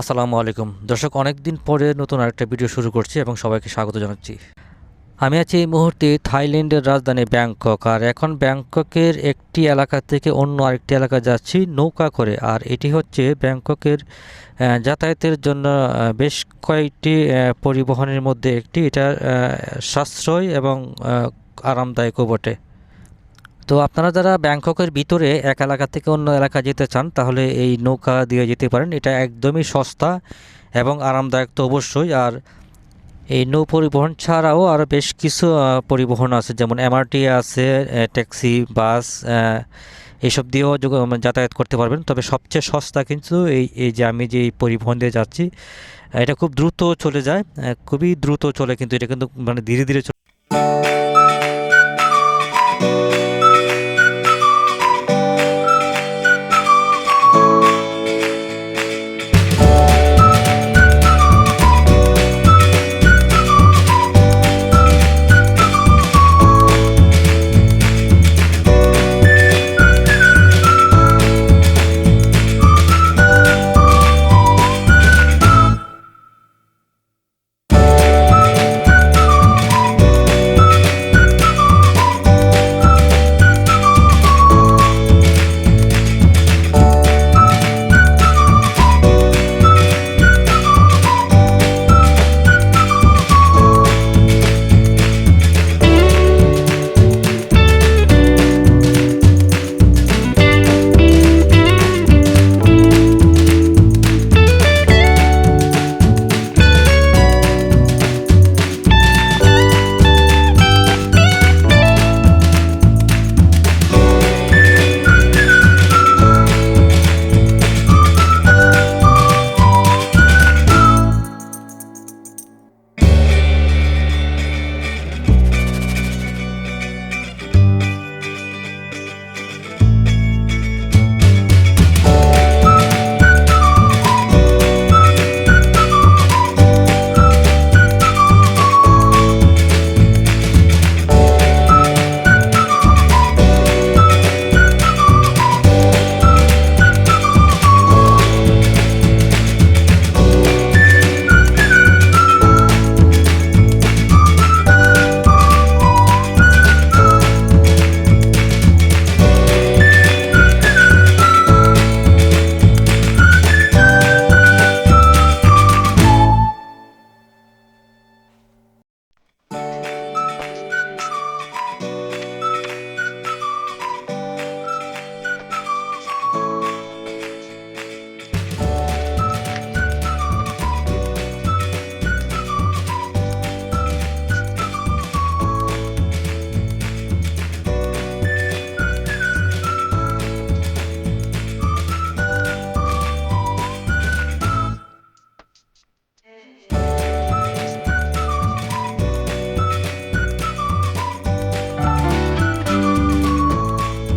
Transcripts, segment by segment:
আসসালামু আলাইকুম। দর্শক অনেক দিন পরে নতুন আরেকটা ভিডিও শুরু করছি এবং সবাইকে স্বাগত জানাচ্ছি। আমি আছি এই মুহূর্তে থাইল্যান্ডের রাজধানী ব্যাংকক, আর এখন ব্যাংককের একটি এলাকা থেকে অন্য আরেকটি এলাকা যাচ্ছি নৌকা করে, আর এটি হচ্ছে ব্যাংককের যাতায়াতের জন্য বেশ কয়েকটি পরিবহনের মধ্যে একটি। এটা সাশ্রয় এবং আরামদায়কও বটে। তো আপনারা যারা ব্যাংককের ভিতরে এক এলাকা থেকে অন্য এলাকা যেতে চান, তাহলে এই নৌকা দিয়ে যেতে পারেন। এটা একদমই সস্তা এবং আরামদায়ক তো অবশ্যই। আর এই নৌ পরিবহন ছাড়াও আরও বেশ কিছু পরিবহন আছে, যেমন এমআরটি আছে ট্যাক্সি, বাস এসব দিয়েও যাতায়াত করতে পারবেন। তবে সবচেয়ে সস্তা কিন্তু এই এই যে আমি যে পরিবহন দিয়ে যাচ্ছি, এটা খুব দ্রুত চলে যায় খুবই দ্রুত চলে কিন্তু এটা কিন্তু মানে ধীরে ধীরে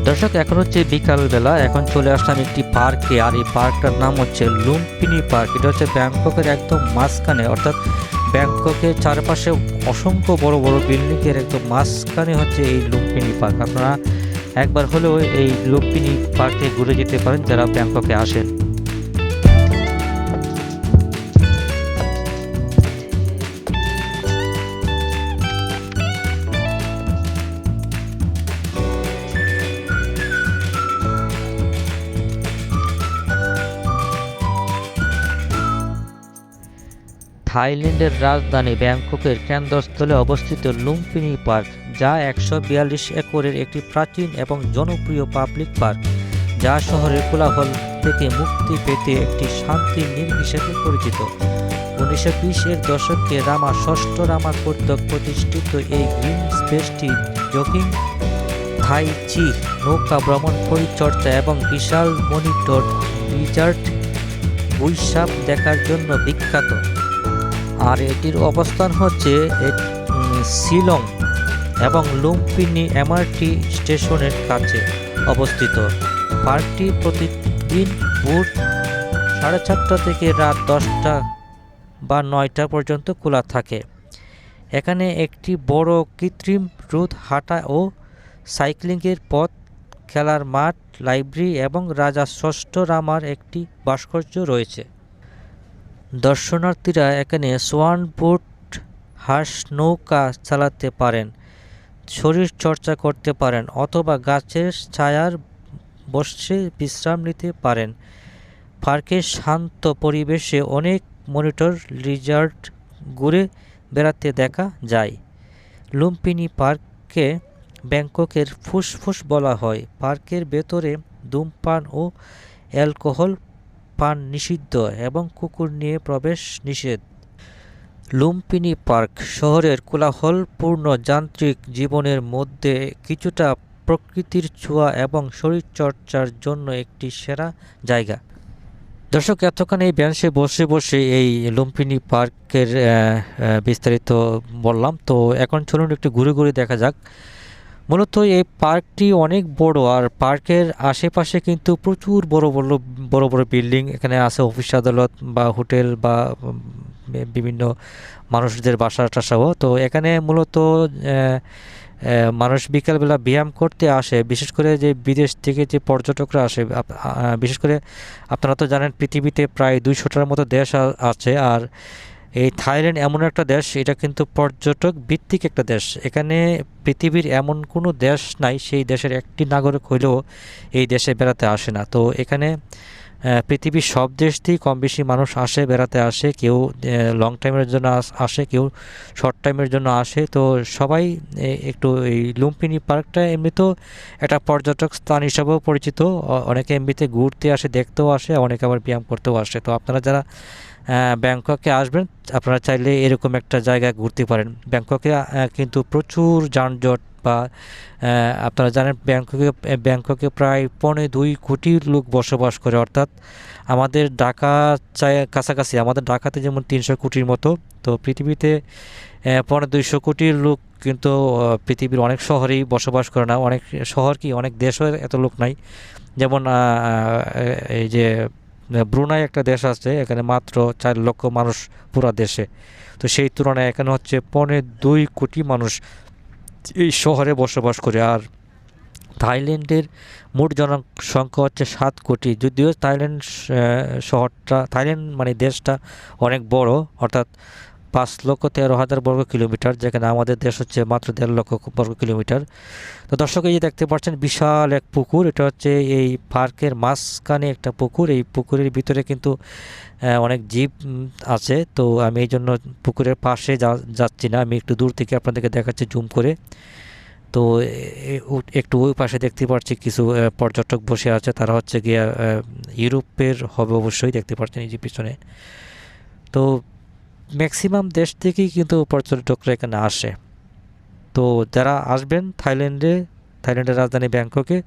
দর্শক, এখন হচ্ছে বিকালবেলা। এখন চলে আসলাম একটি পার্কে, আর এই পার্কটার নাম হচ্ছে লুম্পিনি পার্ক। এটা হচ্ছে ব্যাংককের একদম মাঝখানে, অর্থাৎ ব্যাংককের চারপাশে অসংখ্য বড় বড় বিল্ডিংয়ের একদম মাঝখানে হচ্ছে এই লুম্পিনি পার্ক। আপনারা একবার হলেও এই লুম্পিনি পার্কে ঘুরে যেতে পারেন, যারা ব্যাংককে আসেন। থাইল্যান্ডের রাজধানী ব্যাংককের কেন্দ্রস্থলে অবস্থিত লুম্পিনি পার্ক, যা একশো বিয়াল্লিশ একরের একটি প্রাচীন এবং জনপ্রিয় পাবলিক পার্ক, যা শহরের কোলাহল থেকে মুক্তি পেতে একটি শান্তির নীল হিসেবে পরিচিত। উনিশশো বিশের দশকে রামা ষষ্ঠ রামা কর্তৃক প্রতিষ্ঠিত এই গ্রিন স্পেসটি জগিং থাই চি নৌকা ভ্রমণ পরিচর্যা এবং বিশাল মনিটর রিজার্ট বৈশাখ দেখার জন্য বিখ্যাত। আর এটির অবস্থান হচ্ছে শিলং এবং লুম্পিনি এমআরটি স্টেশনের কাছে অবস্থিত। পার্কটি প্রতিদিন ভোর সাড়ে চারটা থেকে রাত দশটা বা নয়টা পর্যন্ত খোলা থাকে। এখানে একটি বড় কৃত্রিম রোদ হাঁটা ও সাইক্লিংয়ের পথ, খেলার মাঠ, লাইব্রেরি এবং রাজা ষষ্ঠ রামার একটি ভাস্কর্য রয়েছে। দর্শনার্থীরা এখানে সোয়ান বোট, হাঁস নৌকা চালাতে পারেন, শরীর চর্চা করতে পারেন অথবা গাছের ছায়ার বসে বিশ্রাম নিতে পারেন। পার্কের শান্ত পরিবেশে অনেক মনিটর লিজার্ড ঘুরে বেড়াতে দেখা যায়। লুম্পিনি পার্ককে ব্যাংককের ফুসফুস বলা হয়। পার্কের ভেতরে ধূমপান ও অ্যালকোহল পান নিষিদ্ধ এবং কুকুর নিয়ে প্রবেশ নিষেধ। লুম্পিনী পার্ক শহরের কোলাহলপূর্ণ যান্ত্রিক জীবনের মধ্যে কিছুটা প্রকৃতির ছোঁয়া এবং শরীরচর্চার জন্য একটি সেরা জায়গা। দর্শক, এতক্ষণ এই বেঞ্চে বসে বসে এই লুম্পিনি পার্কের বিস্তারিত বললাম। তো এখন চলুন একটু ঘুরে ঘুরে দেখা যাক। মূলত এই পার্কটি অনেক বড় আর পার্কের আশেপাশে কিন্তু প্রচুর বড় বড় বড় বড় বিল্ডিং এখানে আছে অফিস আদালত বা হোটেল বা বিভিন্ন মানুষদের বাসা টাসাও। তো এখানে মূলত মানুষ বিকালবেলা ব্যায়াম করতে আসে। বিশেষ করে যে বিদেশ থেকে যে পর্যটকরা আসে বিশেষ করে আপনারা তো জানেন পৃথিবীতে প্রায় দুইশোটার মতো দেশ আছে। আর এই থাইল্যান্ড এমন একটা দেশ, এটা কিন্তু পর্যটক ভিত্তিক একটা দেশ। এখানে পৃথিবীর এমন কোনো দেশ নাই, সেই দেশের একটি নাগরিক হইলেও এই দেশে বেড়াতে আসে না। তো এখানে পৃথিবীর সব দেশ থেকেই কম বেশি মানুষ আসে, বেড়াতে আসে, কেউ লং টাইমের জন্য আসে কেউ শর্ট টাইমের জন্য আসে। তো সবাই একটু এই লুম্পিনি পার্কটা এমনিতেও একটা পর্যটক স্থান হিসাবেও পরিচিত। অনেকে এমনিতে ঘুরতে আসে, দেখতেও আসে, অনেকে আবার ব্যায়াম করতেও আসে। তো আপনারা যারা ব্যাংককে আসবেন, আপনারা চাইলে এরকম একটা জায়গায় ঘুরতে পারেন। ব্যাংককে কিন্তু প্রচুর যানজট বা আপনারা জানেন ব্যাংককে ব্যাংককে প্রায় পৌনে দুই কোটি লোক বসবাস করে। অর্থাৎ আমাদের ঢাকা কাছাকাছি আমাদের ঢাকাতে যেমন তিনশো কোটির মতো তো পৃথিবীতে আহ, পৌনে দুইশো কোটির লোক কিন্তু পৃথিবীর অনেক শহরেই বসবাস করে না। অনেক শহর কি অনেক দেশেও এত লোক নাই। যেমন এই যে ব্রুনাই একটা দেশ আছে এখানে মাত্র চার লক্ষ মানুষ পুরা দেশে। তো সেই তুলনায় এখানে হচ্ছে পৌনে দুই কোটি মানুষ এই শহরে বসবাস করে। আর থাইল্যান্ডের মোট জনসংখ্যা হচ্ছে সাত কোটি। যদিও থাইল্যান্ড শহরটা, থাইল্যান্ড মানে দেশটা অনেক বড়, অর্থাৎ পাঁচ লক্ষ তেরো হাজার বর্গ কিলোমিটার, যেখানে আমাদের দেশ হচ্ছে মাত্র দেড় লক্ষ বর্গ কিলোমিটার। তো দর্শক, এই যে দেখতে পাচ্ছেন, বিশাল এক পুকুর। এটা হচ্ছে এই পার্কের মাঝখানে একটা পুকুর। এই পুকুরের ভিতরে কিন্তু অনেক জীব আছে। তো আমি এই জন্য পুকুরের পাশে যাচ্ছি না। আমি একটু দূর থেকে আপনাদেরকে দেখাচ্ছি, জুম করে। তো একটু ওই পাশে দেখতে পাচ্ছি কিছু পর্যটক বসে আছে। তারা হচ্ছে গিয়া ইউরোপের হবে অবশ্যই, দেখতে পাচ্ছেন এই যে পিছনে। তো ম্যাক্সিমাম দেশ থেকেই কিন্তু পর্যটকরা এখানে আসে। তো যারা আসবেন থাইল্যান্ডে, থাইল্যান্ডের রাজধানী ব্যাংককে,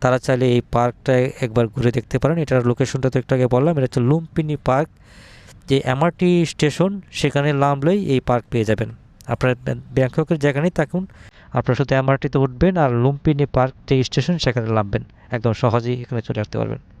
তারা চাইলে এই পার্কটা একবার ঘুরে দেখতে পারেন। এটার লোকেশনটা তো একটু আগে বললাম, এটা হচ্ছে লুম্পিনি পার্ক। যে এমআরটি স্টেশন, সেখানে নামলেই এই পার্ক পেয়ে যাবেন। আপনার ব্যাংককের যেখানেই থাকুন। আপনার শুধু এমআরটিতে উঠবেন আর লুম্পিনি পার্ক যে স্টেশন, সেখানে নামবেন। একদম সহজেই এখানে চলে আসতে পারবেন।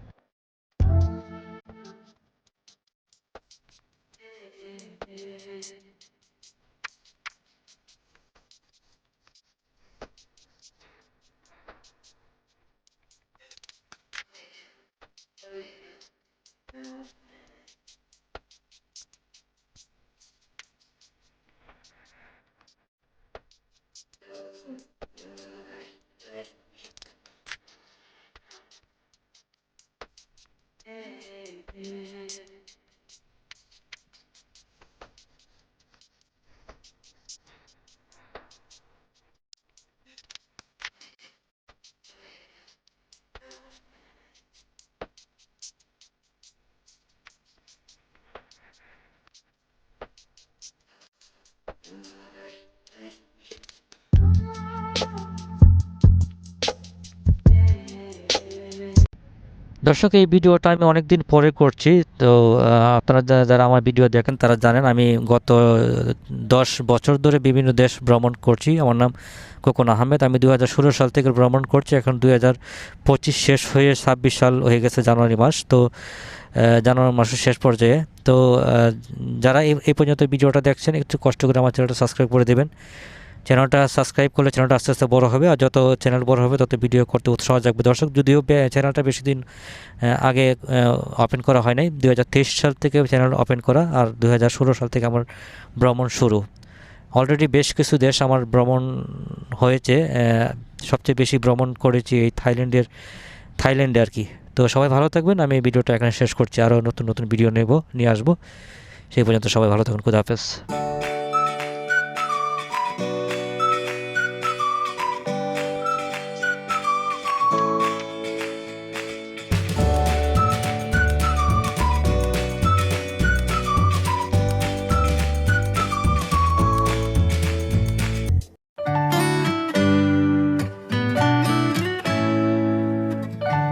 দর্শক, এই ভিডিওটা আমি অনেক দিন পরে করছি। তো আপনারা যারা আমার ভিডিও দেখেন, তারা জানেন আমি গত দশ বছর ধরে বিভিন্ন দেশ ভ্রমণ করছি। আমার নাম কোকন আহমেদ। আমি দু হাজার ষোলো সাল থেকে ভ্রমণ করছি। এখন দুই হাজার পঁচিশ শেষ হয়ে ছাব্বিশ সাল হয়ে গেছে জানুয়ারি মাস। তো জানুয়ারি মাসের শেষ পর্যায়ে। তো যারা এই এই পর্যন্ত ভিডিওটা দেখছেন, একটু কষ্ট করে আমার চ্যানেলটা সাবস্ক্রাইব করে দেবেন। চ্যানেলটা সাবস্ক্রাইব করলে চ্যানেলটা আস্তে আস্তে বড় হবে, আর যত চ্যানেল বড় হবে তত ভিডিও করতে উৎসাহ জাগবে। দর্শক, যদিও চ্যানেলটা বেশি দিন আগে ওপেন করা হয় নাই দুহাজার তেইশ সাল থেকে চ্যানেল ওপেন করা, আর দু হাজার ষোলো সাল থেকে আমার ভ্রমণ শুরু। অলরেডি বেশ কিছু দেশ আমার ভ্রমণ হয়েছে সবচেয়ে বেশি ভ্রমণ করেছি এই থাইল্যান্ডের, থাইল্যান্ডে আর কি। তো সবাই ভালো থাকবেন, আমি এই ভিডিওটা এখানে শেষ করছি, আরও নতুন নতুন ভিডিও নেব, নিয়ে আসব। সেই পর্যন্ত সবাই ভালো থাকুন, খুদা হাফেজ।